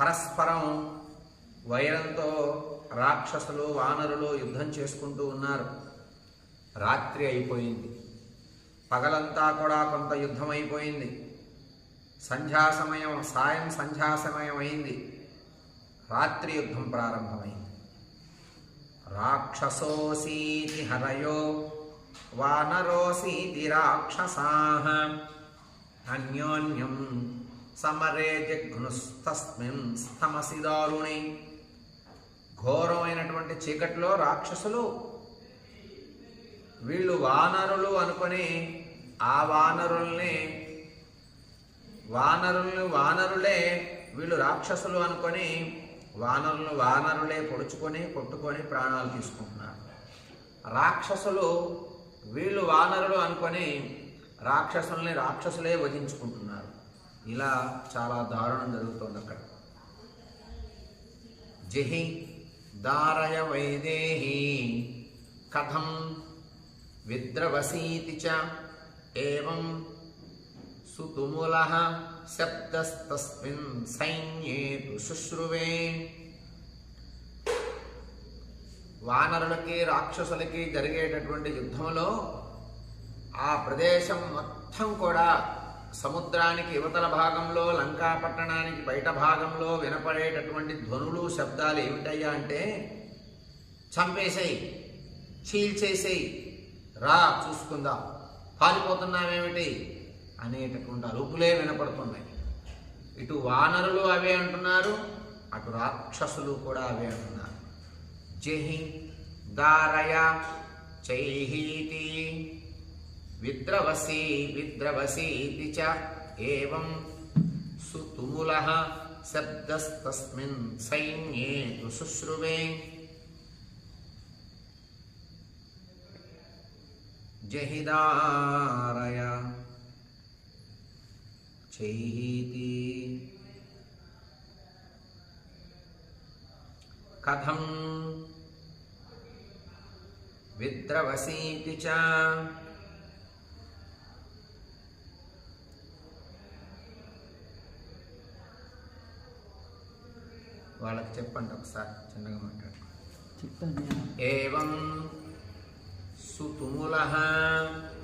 పరస్పరం వైరంతో రాక్షసులు వానరులు యుద్ధం చేసుకుంటూ ఉన్నారు. రాత్రి అయిపోయింది. పగలంతా కూడా కొంత యుద్ధం అయిపోయింది. సంధ్యా సమయం సాయం సంధ్యా సమయం అయింది. రాత్రి యుద్ధం ప్రారంభమైంది. రాక్షసోసీతి హరయో వానరోసీతి రాక్షసాహం అన్యోన్యం సమరే జఘ్నుస్తస్మిన్ స్తమసి దారుణి ఘోరమైనటువంటి చీకట్లో రాక్షసులు వీళ్ళు వానరులు అనుకొని ఆ వానరుల్ని వానరుల్ని వానరులే వీళ్ళు రాక్షసులు అనుకొని వానరులు వానరులే పొడుచుకొని కొట్టుకొని ప్రాణాలు తీసుకుంటున్నారు. రాక్షసులు వీళ్ళు వానరులు అనుకొని రాక్షసుల్ని రాక్షసులే వధించుకుంటున్నారు. ఇలా చాలా దారుణం జరుగుతోంది అక్కడ. జహి దారయ వైదేహి కథం విద్రవసీతి చ ఏవం సుతుముల శబ్దస్తస్మిన్ సైన్యే శుశ్రువే. వానరులకి రాక్షసులకి జరిగేటటువంటి యుద్ధంలో ఆ ప్రదేశం మొత్తం కూడా సముద్రానికి యువతల భాగంలో లంకా పట్టణానికి బయట భాగంలో వినపడేటటువంటి ధ్వనులు శబ్దాలు ఏమిటయ్యా అంటే చంపేసేయి చీల్చేసేయి. రా చూసుకుందాం. పారిపోతున్నామేమిటి అనేటటువంటి అరుపులే వినపడుతున్నాయి. ఇటు వానరులు అవే అంటున్నారు అటు రాక్షసులు కూడా అవే అంటున్నారు. జహి దారయ చైహీతి విద్రవసీ విద్రవసీతి చ ఏవం సుతుముల శబ్దస్తస్మిన్ సైన్యే తు శుశ్రువే. జహిదారయ చైహీతి. కథం విద్రవసీతి చ వాళ్ళకి చెప్పండి ఒకసారి చిన్నగా మాట్లాడు చెప్తాను ఏవం సుతుముల సుతుముల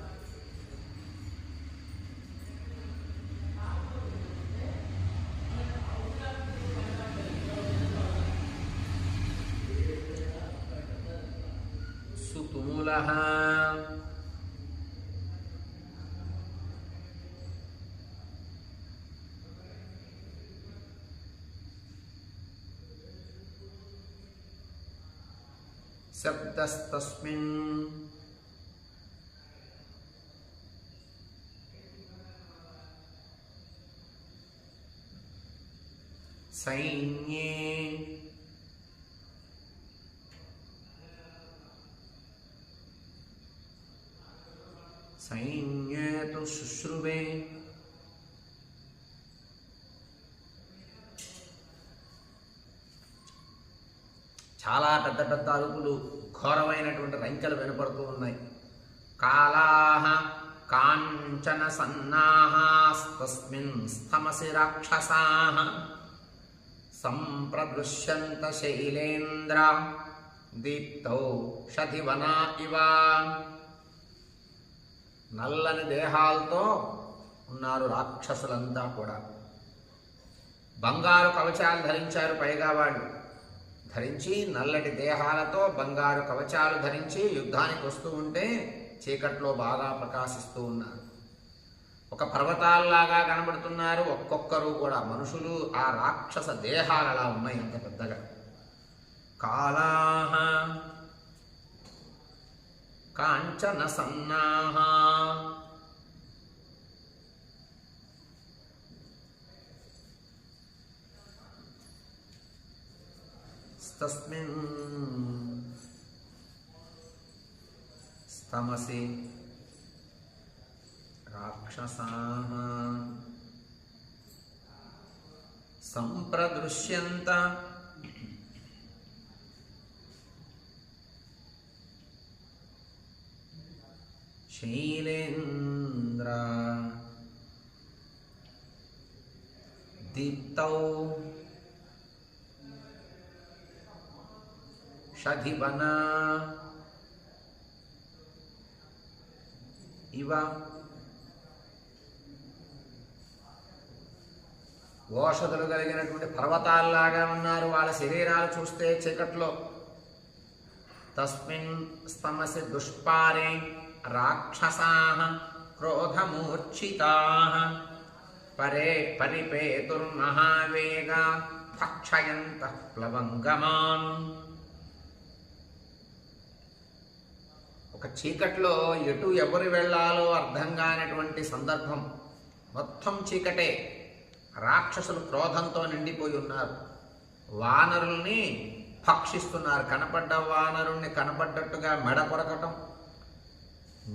శబ్దస్తస్మిన్ సైన్యే సైన్యే తు శుశ్రువే చాలా పెద్ద పెద్ద అరుపులు ఘోరమైనటువంటి రంకెలు వినపడుతూ ఉన్నాయి. కాలాహ కాంచన సన్నాహాస్తస్మిన్ స్తమసి రాక్షసాహ సంప్రదృశ్యంత శైలేంద్ర దీప్తౌ షధివనా ఇవ. నల్లని దేహాలతో ఉన్నారు రాక్షసులంతా కూడా. బంగారు కవచాలు ధరించారు పైగా వాళ్ళు. ధరించి నల్లటి దేహాలతో బంగారు కవచాలు ధరించి యుద్ధానికి వస్తూ ఉంటే చీకట్లో బాగా ప్రకాశిస్తూ ఉన్నారు. ఒక పర్వతాల్లాగా కనబడుతున్నారు ఒక్కొక్కరు కూడా. మనుషులు ఆ రాక్షస దేహాలు అలా ఉన్నాయి అంత పెద్దగా. కాలాహ కాంచన సన్నాహ తస్మిన్ స్తమసి రాక్షసాః సంప్రదృశ్యంత శైలేంద్ర దీప్తౌ షధివనా ఇవ ఓషధులు కలిగినటువంటి పర్వతాల్లాగా ఉన్నారు. వాళ్ళ శరీరాలు చూస్తే చీకట్లో. తస్మిన్ స్తమసి దుష్పారే రాక్షసా క్రోధమూర్ఛితా పరే పరిపేతుర్మహావేగా భక్షయంత ప్లవంగమాన్ ఒక చీకట్లో ఎటు ఎవరు వెళ్ళాలో అర్థం కానటువంటి సందర్భం మొత్తం చీకటే. రాక్షసులు క్రోధంతో నిండిపోయి ఉన్నారు. వానరుల్ని భక్షిస్తున్నారు. కనపడ్డ వానరుల్ని కనపడ్డట్టుగా మెడ కొరకటం.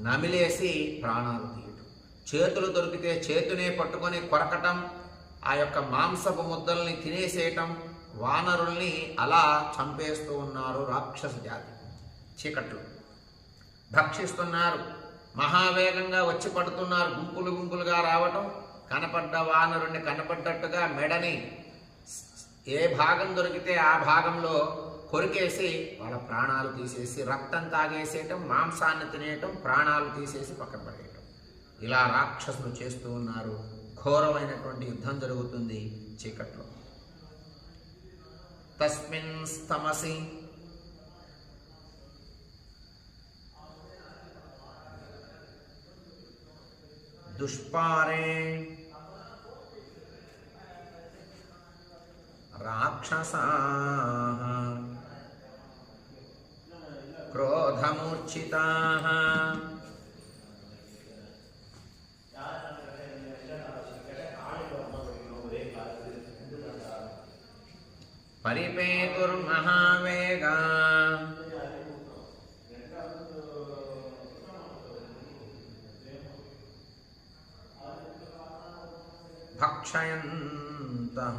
నమిలేసి ప్రాణాలు తీయటం. చేతులు దొరికితే చేతునే పట్టుకొని కొరకటం. ఆ యొక్క మాంసపు ముద్దల్ని తినేసేయటం. వానరుల్ని అలా చంపేస్తూ ఉన్నారు రాక్షస జాతి చీకట్లు. భక్షిస్తున్నారు. మహావేగంగా వచ్చి పడుతున్నారు. గుంపులు గుంపులుగా రావటం కనపడ్డ వానరుణ్ణి కనపడ్డట్టుగా మెడని ఏ భాగం దొరికితే ఆ భాగంలో కొరికేసి వాళ్ళ ప్రాణాలు తీసేసి రక్తం తాగేసేయటం మాంసాన్ని తినేయటం ప్రాణాలు తీసేసి పక్కన పడేయటం. ఇలా రాక్షసులు చేస్తూ ఉన్నారు. ఘోరమైనటువంటి యుద్ధం జరుగుతుంది చీకట్లో. తస్మిన్ స్తమసి దుష్పారే రాక్షసా క్రోధమూర్ఛితా పరిపేతుర్మహావేగా భక్షయంతః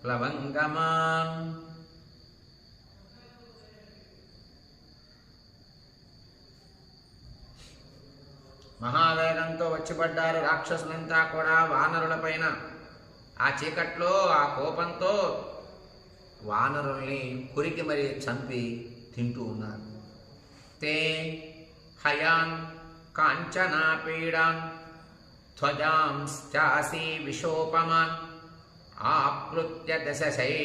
ప్లవంగమాన్ మహావేగంతో వచ్చిపడ్డారు రాక్షసులంతా కూడా వానరుల పైన. ఆ చీకట్లో ఆ కోపంతో వానరుల్ని కురికి మరీ చంపి తింటూ ఉన్నారు. తే హయాన్ काञ्चना पीडां विशोपमान् आप्लुत्य दशशै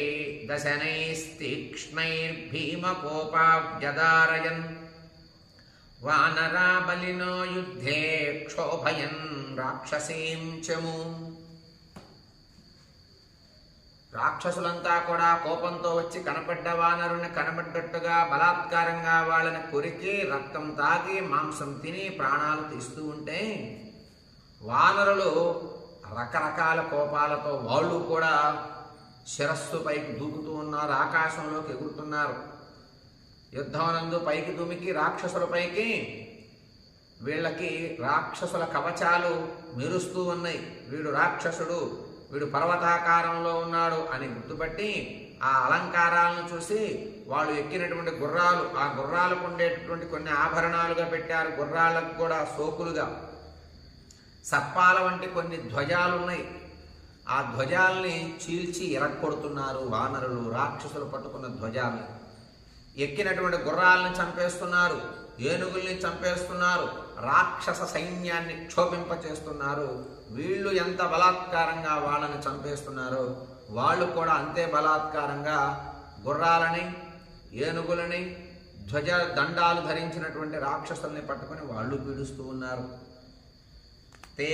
दशनैस्तीक्ष्णैर्भीमकोपाव्यदारयन् वानराबलिनो युद्धे क्षोभयन् राक्षसीं च मु రాక్షసులంతా కూడా కోపంతో వచ్చి కనపడ్డ వానరుని కనబడ్డట్టుగా బలాత్కారంగా వాళ్ళని కొరికి రక్తం తాగి మాంసం తిని ప్రాణాలు తీస్తూ ఉంటే వానరులు రకరకాల కోపాలతో వాళ్ళు కూడా శిరస్సు పైకి దూకుతూ ఉన్నారు ఆకాశంలోకి ఎగురుతున్నారు. యుద్ధమునందు పైకి దుమికి రాక్షసులపైకి వీళ్ళకి రాక్షసుల కవచాలు మెరుస్తూ ఉన్నాయి. వీడు రాక్షసుడు. వీడు పర్వతాకారంలో ఉన్నాడు అని గుర్తుపట్టి ఆ అలంకారాలను చూసి వాళ్ళు ఎక్కినటువంటి గుర్రాలు ఆ గుర్రాలకు ఉండేటటువంటి కొన్ని ఆభరణాలుగా పెట్టారు. గుర్రాలకు కూడా సోకులుగా. సర్పాల వంటి కొన్ని ధ్వజాలు ఉన్నాయి. ఆ ధ్వజాల్ని చీల్చి ఎరక్కొడుతున్నారు వానరులు రాక్షసులు పట్టుకున్న ధ్వజాలని. ఎక్కినటువంటి గుర్రాలను చంపేస్తున్నారు ఏనుగుల్ని చంపేస్తున్నారు రాక్షస సైన్యాన్ని క్షోభింపచేస్తున్నారు. వీళ్ళు ఎంత బలాత్కారంగా వాళ్ళని చంపేస్తున్నారో వాళ్ళు కూడా అంతే బలాత్కారంగా గుర్రాలని ఏనుగులని ధ్వజ దండాలు ధరించినటువంటి రాక్షసుల్ని పట్టుకొని వాళ్ళు పీడుస్తూ ఉన్నారు. తే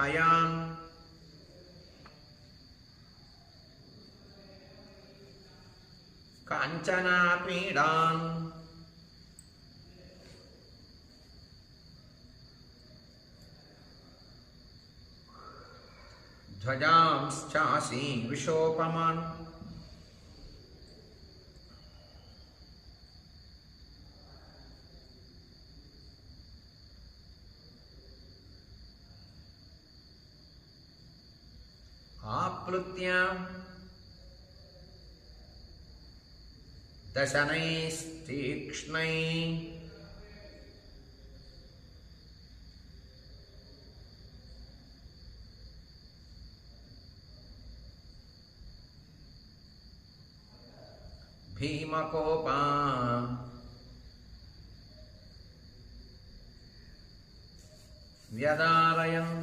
హయాన్ కాంచనాపీడాన్ ध्वजांश्चासि विशोपमान्। आप्लुत्य दशनैस्तीक्ष्णैः భీమకోపా. వ్యదారయన్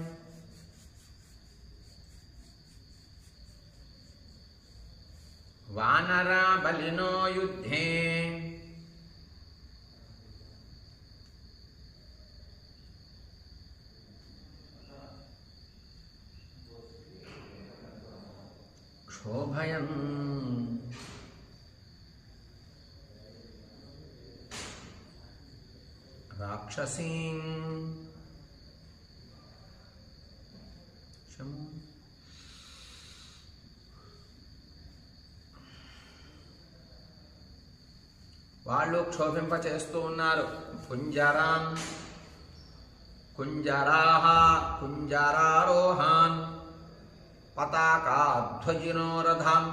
వానరా బలినో యుద్ధే. క్షోభయన్ రాక్షసీం శము వాళ్ళు క్షోభింప చేస్తూ ఉన్నారు కుంజరాన్ కుంజరాహ కుంజరారోహాన్ పతాకాధ్వజినో రథాన్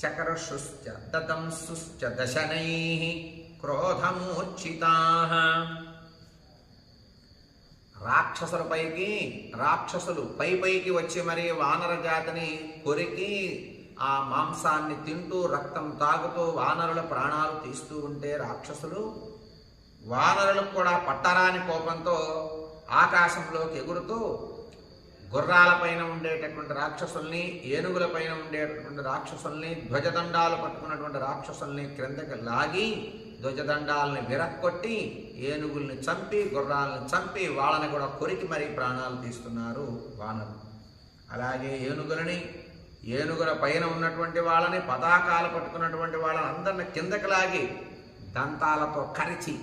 చకర్షుశ్చ దదంసుశ్చ దశనై క్రోధమూర్ఛితా. రాక్షసులపైకి రాక్షసులు పై పైకి వచ్చి మరి వానర జాతిని కొరికి ఆ మాంసాన్ని తింటూ రక్తం తాగుతూ వానరుల ప్రాణాలు తీస్తూ ఉంటే రాక్షసులు వానరులకు కూడా పట్టరాని కోపంతో ఆకాశంలోకి ఎగురుతూ గుర్రాలపైన ఉండేటటువంటి రాక్షసుల్ని ఏనుగులపైన ఉండేటటువంటి రాక్షసుల్ని ధ్వజదండాలు పట్టుకున్నటువంటి రాక్షసుల్ని క్రిందకి లాగి ధ్వజదండాలని విరక్కొట్టి ఏనుగుల్ని చంపి గుర్రాలను చంపి వాళ్ళని కూడా కొరికి మరీ ప్రాణాలు తీస్తున్నారు వానరు. అలాగే ఏనుగులని ఏనుగుల పైన ఉన్నటువంటి వాళ్ళని పతాకాలు పట్టుకున్నటువంటి వాళ్ళని అందరిని కిందకి లాగి దంతాలతో కరిచి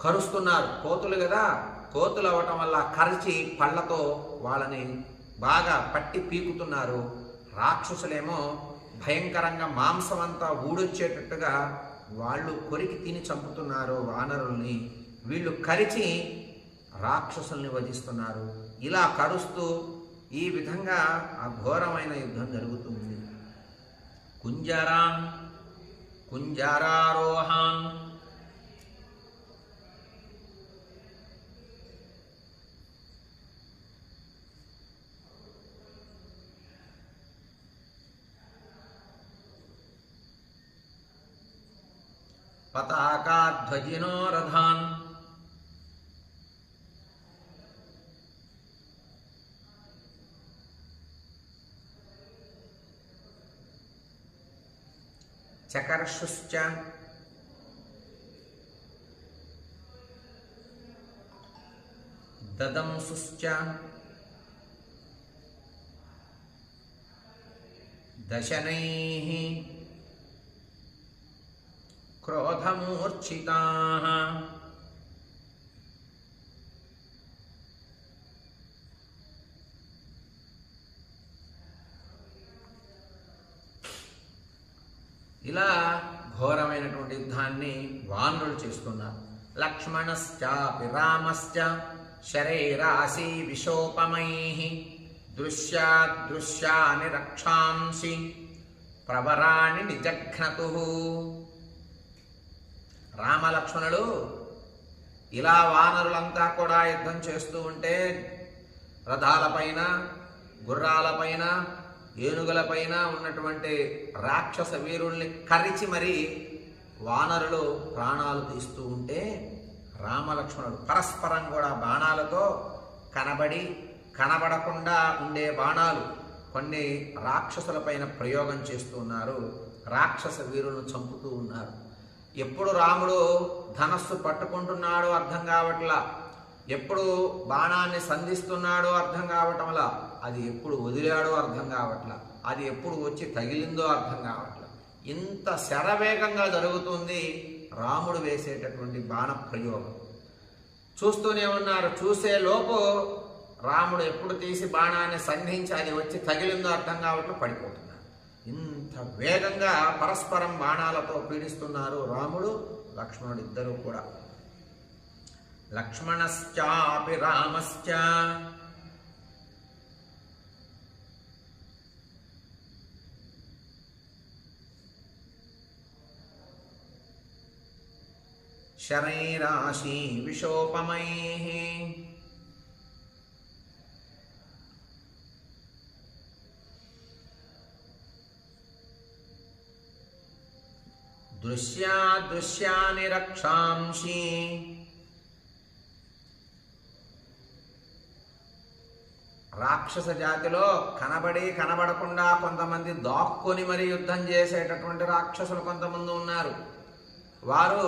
కరుస్తున్నారు. కోతులు కదా కోతులు అవ్వటం వల్ల కరిచి పళ్ళతో వాళ్ళని బాగా పట్టి పీకుతున్నారు. రాక్షసులేమో భయంకరంగా మాంసం అంతా ఊడొచ్చేటట్టుగా వాళ్ళు కొరికి తిని చంపుతున్నారు వానరుల్ని. వీళ్ళు కరిచి రాక్షసుల్ని వధిస్తున్నారు. ఇలా కరుస్తూ ఈ విధంగా అఘోరమైన యుద్ధం జరుగుతుంది కుంజరాన్ కుంజారారోహాన్ पताका ध्वजिनो रधान चकर्षुश्च। ददंसुश्च। दशनैः క్రోధమూర్ఛితాః. ఇలా ఘోరమైనటువంటి యుద్ధాన్ని వానరులు చేస్తున్నారు. లక్ష్మణశ్చాపి రామశ్చ శరీరాసి విశోపమై. దృశ్యాదృశ్యాని రక్షాంసి. ప్రవరాణి నిజఘ్నతు. రామలక్ష్మణులు ఇలా వానరులంతా కూడా యుద్ధం చేస్తూ ఉంటే రథాలపైన గుర్రాలపైన ఏనుగులపైన ఉన్నటువంటి రాక్షస వీరుల్ని కరిచి మరి వానరులు ప్రాణాలు తీస్తూ ఉంటే రామలక్ష్మణుడు పరస్పరం కూడా బాణాలతో కనబడి కనబడకుండా ఉండే బాణాలు కొన్ని రాక్షసులపైన ప్రయోగం చేస్తూ ఉన్నారు. రాక్షస వీరులను చంపుతూ ఉన్నారు. ఎప్పుడు రాముడు ధనస్సు పట్టుకుంటున్నాడో అర్థం కావట్లా? ఎప్పుడు బాణాన్ని సంధిస్తున్నాడో అర్థం కావటంలా? అది ఎప్పుడు వదిలాడో అర్థం కావట్లా? అది ఎప్పుడు వచ్చి తగిలిందో అర్థం కావట్లా? ఇంత శరవేగంగా జరుగుతుంది రాముడు వేసేటటువంటి బాణ ప్రయోగం చూస్తూనే ఉన్నారు. చూసే లోపు రాముడు ఎప్పుడు తీసి బాణాన్ని సంధించి అది వచ్చి తగిలిందో అర్థం కావట్లా పడిపోతుంది. వేగంగా పరస్పరం బాణాలతో పీడిస్తున్నారు రాముడు లక్ష్మణుడు ఇద్దరు కూడా. లక్ష్మణశ్చాపి రామశ్చ. శరైరాశి విశోపమై దృశ్యాదృశ్యాని రక్షాంసి రాక్షస జాతిలో కనబడి కనబడకుండా కొంతమంది దాక్కుని మరి యుద్ధం చేసేటటువంటి రాక్షసులు కొంతమంది ఉన్నారు. వారు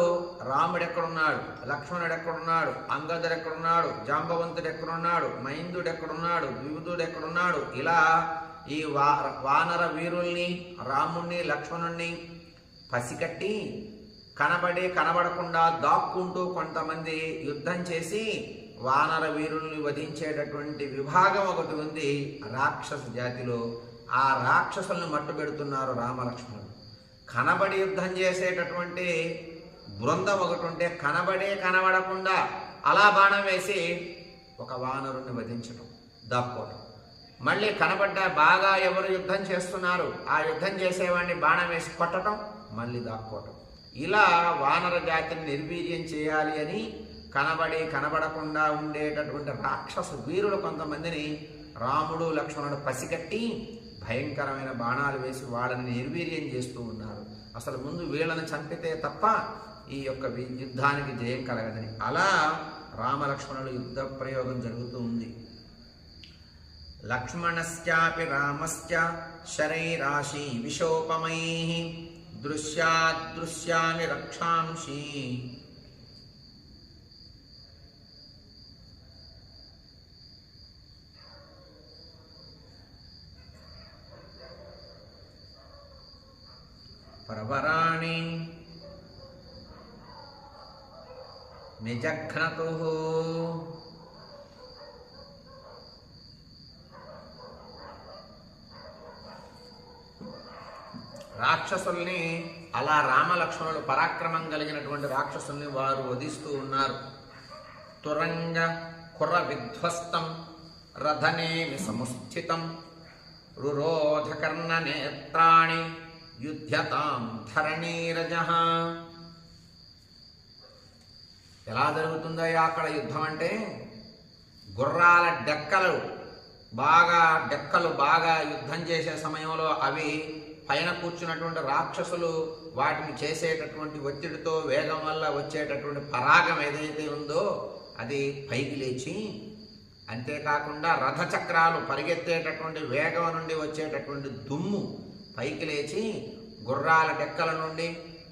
రాముడు ఎక్కడున్నాడు లక్ష్మణుడు ఎక్కడున్నాడు అంగదుడు ఎక్కడున్నాడు జాంబవంతుడు ఎక్కడున్నాడు మైందుడు ఎక్కడున్నాడు వివిధుడు ఎక్కడున్నాడు ఇలా ఈ వా వానర వీరుల్ని రాముణ్ణి లక్ష్మణుణ్ణి పసికట్టి కనబడి కనబడకుండా దాక్కుంటూ కొంతమంది యుద్ధం చేసి వానర వీరుల్ని వధించేటటువంటి విభాగం ఒకటి ఉంది రాక్షస జాతిలో. ఆ రాక్షసుల్ని మట్టు పెడుతున్నారు రామలక్ష్మణులు కనబడి యుద్ధం చేసేటటువంటి బృందం ఒకటి ఉంటే కనబడే కనబడకుండా అలా బాణం వేసి ఒక వానరుని వధించడం దాక్కోవటం మళ్ళీ కనబడ్డ బాగా ఎవరు యుద్ధం చేస్తున్నారు? ఆ యుద్ధం చేసేవాడిని బాణం వేసి కొట్టడం మళ్ళీ దాక్కోవటం. ఇలా వానర జాతిని నిర్వీర్యం చేయాలి అని కనబడి కనబడకుండా ఉండేటటువంటి రాక్షస వీరులు కొంతమందిని రాముడు లక్ష్మణుడు పసిగట్టి భయంకరమైన బాణాలు వేసి వాళ్ళని నిర్వీర్యం చేస్తూ ఉన్నారు. అసలు ముందు వీళ్ళని చంపితే తప్ప ఈ యొక్క యుద్ధానికి జయం కలగదని. అలా రామలక్ష్మణుడు యుద్ధ ప్రయోగం జరుగుతూ ఉంది. లక్ష్మణశ్చాపి రామశ్చ శరైరాశి విశోపమై దృశ్యాదృశ్యాని రక్షాంసి ప్రవరాణి నిజఘ్నతు రాక్షసుల్ని అలా రామలక్ష్మణులు పరాక్రమం కలిగినటువంటి రాక్షసుల్ని వారు వధిస్తూ ఉన్నారు. తురంగ కుర్ర విధ్వస్తం రథనేమి సముస్థితం రురోధకర్ణ నేత్రాణి యుధ్యతాం ధరణీరజ ఎలా జరుగుతుందో అక్కడ యుద్ధం అంటే గుర్రాల డెక్కలు బాగా డెక్కలు బాగా యుద్ధం చేసే సమయంలో అవి పైన కూర్చున్నటువంటి రాక్షసులు వాటిని చేసేటటువంటి ఒత్తిడితో వేగం వల్ల వచ్చేటటువంటి పరాగం ఏదైతే ఉందో అది పైకి లేచి అంతేకాకుండా రథచక్రాలు పరిగెత్తేటటువంటి వేగం నుండి వచ్చేటటువంటి దుమ్ము పైకి లేచి గుర్రాల డెక్కల నుండి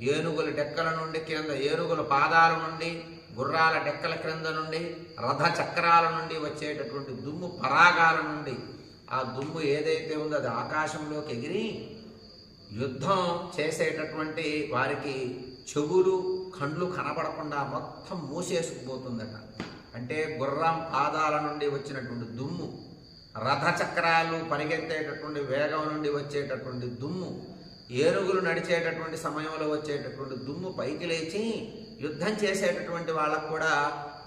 ఏనుగుల డెక్కల నుండి కింద ఏనుగుల పాదాల నుండి గుర్రాల డెక్కల క్రింద నుండి రథ చక్రాల నుండి వచ్చేటటువంటి దుమ్ము పరాగాల నుండి. ఆ దుమ్ము ఏదైతే ఉందో అది ఆకాశంలోకి ఎగిరి యుద్ధం చేసేటటువంటి వారికి చెవులు కండ్లు కనబడకుండా మొత్తం మూసేసుకుపోతుందట. అంటే గుర్రం పాదాల నుండి వచ్చినటువంటి దుమ్ము రథ చక్రాలు పరిగెత్తేటటువంటి వేగం నుండి వచ్చేటటువంటి దుమ్ము ఏనుగులు నడిచేటటువంటి సమయంలో వచ్చేటటువంటి దుమ్ము పైకి లేచి యుద్ధం చేసేటటువంటి వాళ్ళకు కూడా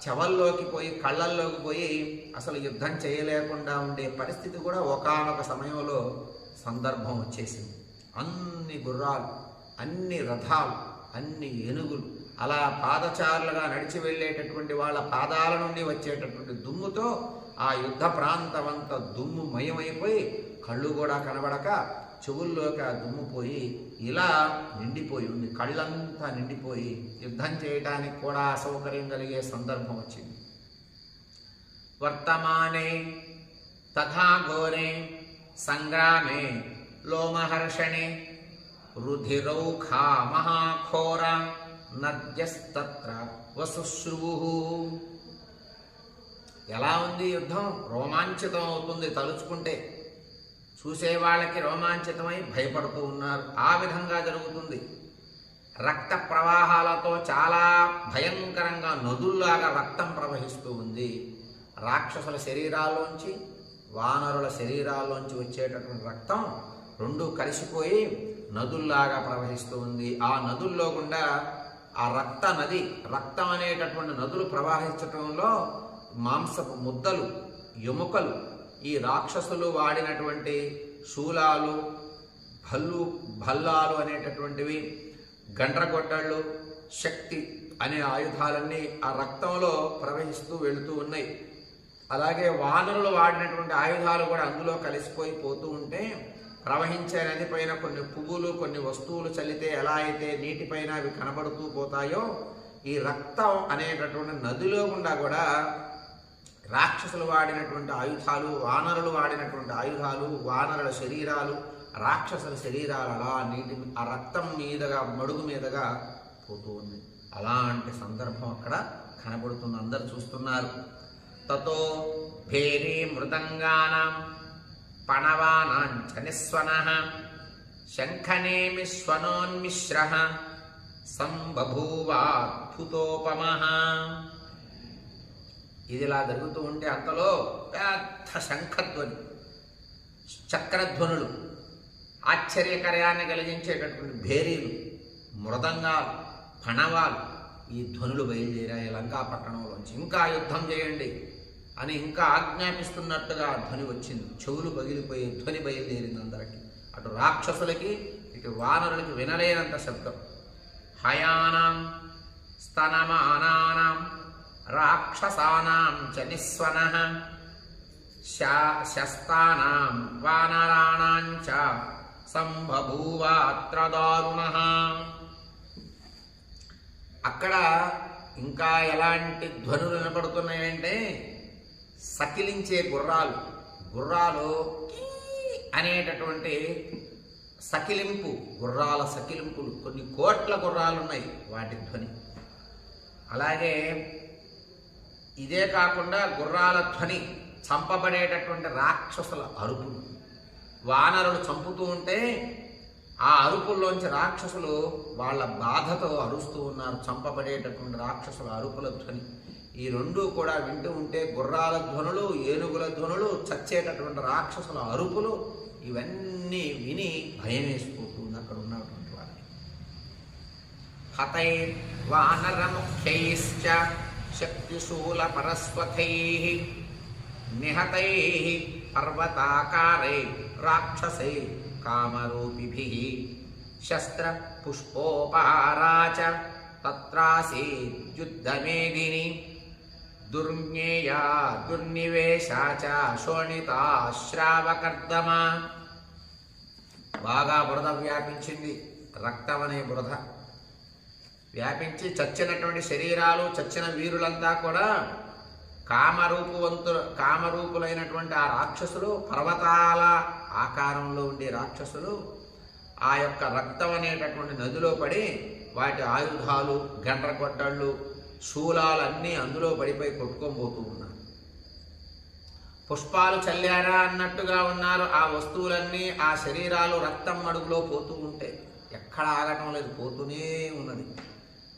చెవల్లోకి పోయి కళ్ళల్లోకి పోయి అసలు యుద్ధం చేయలేకుండా ఉండే పరిస్థితి కూడా ఒకానొక సమయంలో సందర్భం వచ్చేసింది. అన్ని గుర్రాలు అన్ని రథాలు అన్ని ఏనుగులు అలా పాదచారులుగా నడిచి వెళ్ళేటటువంటి వాళ్ళ పాదాల నుండి వచ్చేటటువంటి దుమ్ముతో ఆ యుద్ధ ప్రాంతమంతా దుమ్ము మయమైపోయి కళ్ళు కూడా కనబడక చెవుల్లోకి ఆ దుమ్ము పోయి ఇలా నిండిపోయి ఉంది కళ్ళంతా నిండిపోయి యుద్ధం చేయడానికి కూడా అసౌకర్యం కలిగే సందర్భం వచ్చింది. వర్తమానే తథా ఘోరే సంగ్రామే లోమహర్షణే రుధిరౌఖా మహాఘోర నద్యస్తత్ర వసుశ్రువు ఎలా ఉంది యుద్ధం? రోమాంచితం అవుతుంది తలుచుకుంటే. చూసేవాళ్ళకి రోమాంచితమై భయపడుతూ ఉన్నారు. ఆ విధంగా జరుగుతుంది. రక్త ప్రవాహాలతో చాలా భయంకరంగా నదుల్లాగా రక్తం ప్రవహిస్తూ ఉంది. రాక్షసుల శరీరాల్లోంచి వానరుల శరీరాల్లోంచి వచ్చేటటువంటి రక్తం రెండు కలిసిపోయి నదుల్లాగా ప్రవహిస్తూ ఉంది. ఆ నదుల్లో గుండా ఆ రక్త నది రక్తం అనేటటువంటి నదులు ప్రవహించటంలో మాంసపు ముద్దలు ఎముకలు ఈ రాక్షసులు వాడినటువంటి శూలాలు భల్లు భల్లాలు అనేటటువంటివి గండ్రగొడ్డళ్ళు శక్తి అనే ఆయుధాలన్నీ ఆ రక్తంలో ప్రవహిస్తూ వెళుతూ ఉన్నాయి. అలాగే వానరులు వాడినటువంటి ఆయుధాలు కూడా అందులో కలిసిపోయి పోతూ ఉంటే ప్రవహించే నదిపైన కొన్ని పువ్వులు కొన్ని వస్తువులు చల్లితే ఎలా అయితే నీటిపైన అవి కనబడుతూ పోతాయో ఈ రక్తం అనేటటువంటి నదిలో గుండా కూడా రాక్షసులు వాడినటువంటి ఆయుధాలు వానరులు వాడినటువంటి ఆయుధాలు వానరుల శరీరాలు రాక్షసుల శరీరాలు అలా నీటి ఆ రక్తం మీదగా మడుగు మీదగా పోతూ ఉంది. అలాంటి సందర్భం అక్కడ కనబడుతుంది. అందరు చూస్తున్నారు. తతో భేరీ మృదంగానం పణవానాం చ శంఖనేమి స్వనోన్మిశ్ర సంబభూవాద్భుతోపమ. ఇదిలా జరుగుతూ ఉంటే అంతలో పెద్ద శంఖధ్వని చక్రధ్వనులు ఆశ్చర్యకర్యాన్ని కలిగించేటటువంటి భేరీలు మృదంగాలు పణవాలు ఈ ధ్వనులు బయలుదేరాయి లంకాపట్టణంలోంచి. ఇంకా యుద్ధం చేయండి. అని ఇంకా ఆజ్ఞాపిస్తున్నట్టుగా ధ్వని వచ్చింది. చెవులు పగిలిపోయి ధ్వని బయలుదేరింది అందరికి. అటు రాక్షసులకి ఇటు వానరులకి వినలేనంత శబ్దం. హయానాం స్తనమానానాం రాక్షసానాం చ నిస్వన శస్తానాం వానరాణాం చ సంబభూవాత్ర దారుణ అక్కడ ఇంకా ఎలాంటి ధ్వనులు వినపడుతున్నాయంటే సకిలించే గుర్రాలు. గుర్రాలు అనేటటువంటి సకిలింపు గుర్రాల సకిలింపులు. కొన్ని కోట్ల గుర్రాలు ఉన్నాయి వాటి ధ్వని. అలాగే ఇదే కాకుండా గుర్రాల ధ్వని చంపబడేటటువంటి రాక్షసుల అరుపులు. వానరులు చంపుతూ ఉంటే ఆ అరుపుల్లోంచి రాక్షసులు వాళ్ళ బాధతో అరుస్తూ ఉన్నారు. చంపబడేటటువంటి రాక్షసుల అరుపుల ధ్వని. ఈ రెండు కూడా వింటూ ఉంటే గుర్రాల ధ్వనులు ఏనుగుల ధ్వనులు చచ్చేటటువంటి రాక్షసుల అరుపులు ఇవన్నీ విని భయం వేసిపోతుంది అక్కడ ఉన్నటువంటి వారికి. హతై వానరముఖ్యైశ్చ శక్తిశూల పరస్వతై నిహతై పర్వతాకారై రాక్షసై కామరూపిభి శస్త్ర పుష్పోపహారాచ తత్రాసీద్యుద్ధమేదిని దుర్జ్ఞేయా దుర్నివేశా చ శోణితా శ్రావకర్దమ బాగా బురద వ్యాపించింది రక్తం అనే బురద. వ్యాపించి చచ్చినటువంటి శరీరాలు చచ్చిన వీరులంతా కూడా కామరూపవంతు కామరూపులైనటువంటి ఆ రాక్షసులు పర్వతాల ఆకారంలో ఉండే రాక్షసులు ఆ యొక్క రక్తం అనేటటువంటి నదిలో పడి వాటి ఆయుధాలు గండ్రగొడ్డళ్ళు కొట్టళ్ళు శూలాలన్నీ అందులో పడిపోయి కొట్టుకొని పోతూ ఉన్నారు. పుష్పాలు చల్లారా అన్నట్టుగా ఉన్నారు. ఆ వస్తువులన్నీ ఆ శరీరాలు రక్తం మడుగులో పోతూ ఉంటే ఎక్కడ ఆగటం లేదు పోతూనే ఉన్నది.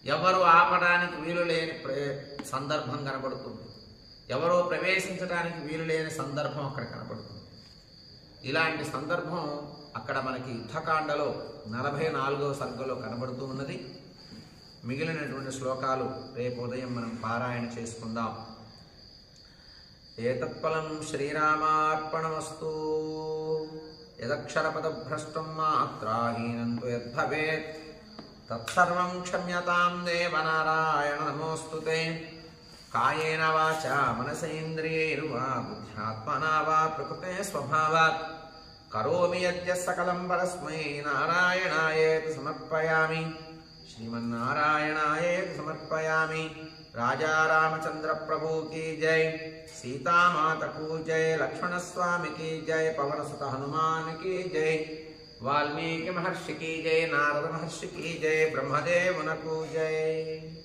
ఎవరు ఆపడానికి వీలు లేని ప్రే- సందర్భం కనబడుతుంది. ఎవరో ప్రవేశించడానికి వీలు లేని సందర్భం అక్కడ కనబడుతుంది. ఇలాంటి సందర్భం అక్కడ మనకి యుద్ధకాండలో నలభై నాలుగో సర్గలో కనబడుతూ ఉన్నది. మిగిలినటువంటి శ్లోకాలు రేపు ఉదయం మనం పారాయణ చేసుకుందాం. ఏతత్ఫలం శ్రీరామార్పణమస్తు. యదక్షరపదభ్రష్టం మాత్రాహీనంతు యద్భవేత్. తత్సర్వం క్షమ్యతాం దేవనారాయణ నమోస్తు కాయేన వాచ మనసేంద్రియైర్వా బుద్ధ్యాత్మనా వా ప్రకృతే స్వభావాత్. కరోమి యజ్ఞ సకలం పరస్మై నారాయణాయేతి సమర్పయామి. श्रीमारायणाए समर्पयामि। राजा रामचंद्र प्रभु की जय। सीता माता को जय। लक्ष्मण स्वामी की जय। पवन सुत हनुमान की जय। वाल्मीकि महर्षि की जय। नारद महर्षि की जय ब्रह्मदेव नकू जय।